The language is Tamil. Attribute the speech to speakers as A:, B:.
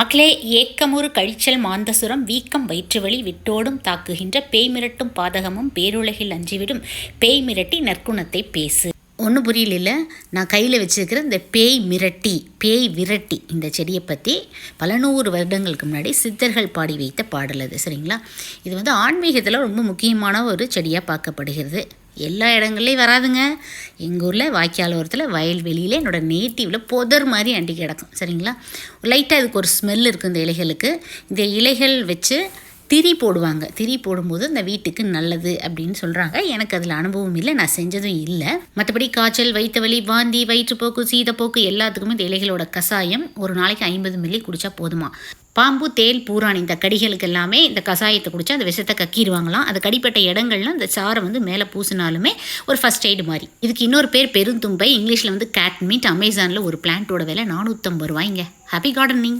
A: மக்களே ஏக்கமுறு கழிச்சல் மாந்தசுரம் வீக்கம் வயிற்றுவலி விட்டோடும் தாக்குகின்ற பேய் மிரட்டும் பாதகமும் பேருலகில் அஞ்சிவிடும் பேய் மிரட்டி நற்குணத்தை பேசு. ஒன்றும் புரியல நான் கையில் வச்சுருக்கிற இந்த பேய் மிரட்டி பேய் விரட்டி இந்த செடியை பற்றி பல நூறு வருடங்களுக்கு முன்னாடி சித்தர்கள் பாடி வைத்த பாடல் அது சரிங்களா? இது வந்து ஆன்மீகத்தில் ரொம்ப முக்கியமான ஒரு செடியாக பார்க்கப்படுகிறது. எல்லா இடங்கள்லையும் வராதுங்க. எங்கள் ஊரில் வாய்க்கால் ஓரத்தில் வயல்வெளியில் என்னோடய நேட்டிவில் புதர் மாதிரி அண்டி கிடக்கும். சரிங்களா? லைட்டாக இதுக்கு ஒரு ஸ்மெல் இருக்குது இந்த இலைகளுக்கு. இந்த இலைகள் வச்சு திரி போடுவாங்க. திரி போடும்போது அந்த வீட்டுக்கு நல்லது அப்படின்னு சொல்கிறாங்க எனக்கு அதில் அனுபவம் இல்லை. நான் செஞ்சதும் இல்லை. மற்றபடி காய்ச்சல் வயிற்று வலி வாந்தி வயிற்றுப்போக்கு சீதப்போக்கு எல்லாத்துக்குமே இந்த இலைகளோட கஷாயம் ஒரு நாளைக்கு ஐம்பது மில்லி குடித்தா போதுமா? பாம்பு தேல் பூரான் இந்த கடிகளுக்கு எல்லாமே இந்த கஷாயத்தை குடித்தா அந்த விஷத்தை கக்கிடுவாங்களாம் அது கடிப்பட்ட இடங்கள்லாம் அந்த சாரை வந்து மேலே பூசினாலுமே ஒரு ஃபஸ்ட் எய்டு மாதிரி. இதுக்கு இன்னொரு பேர் பெருந்தும்பை. இங்கிலீஷில் வந்து கேட் மீட் அமேசானில் ஒரு பிளான்ட்டோட விலை நானூற்றம்பது ரூபாய்ங்க. Happy gardening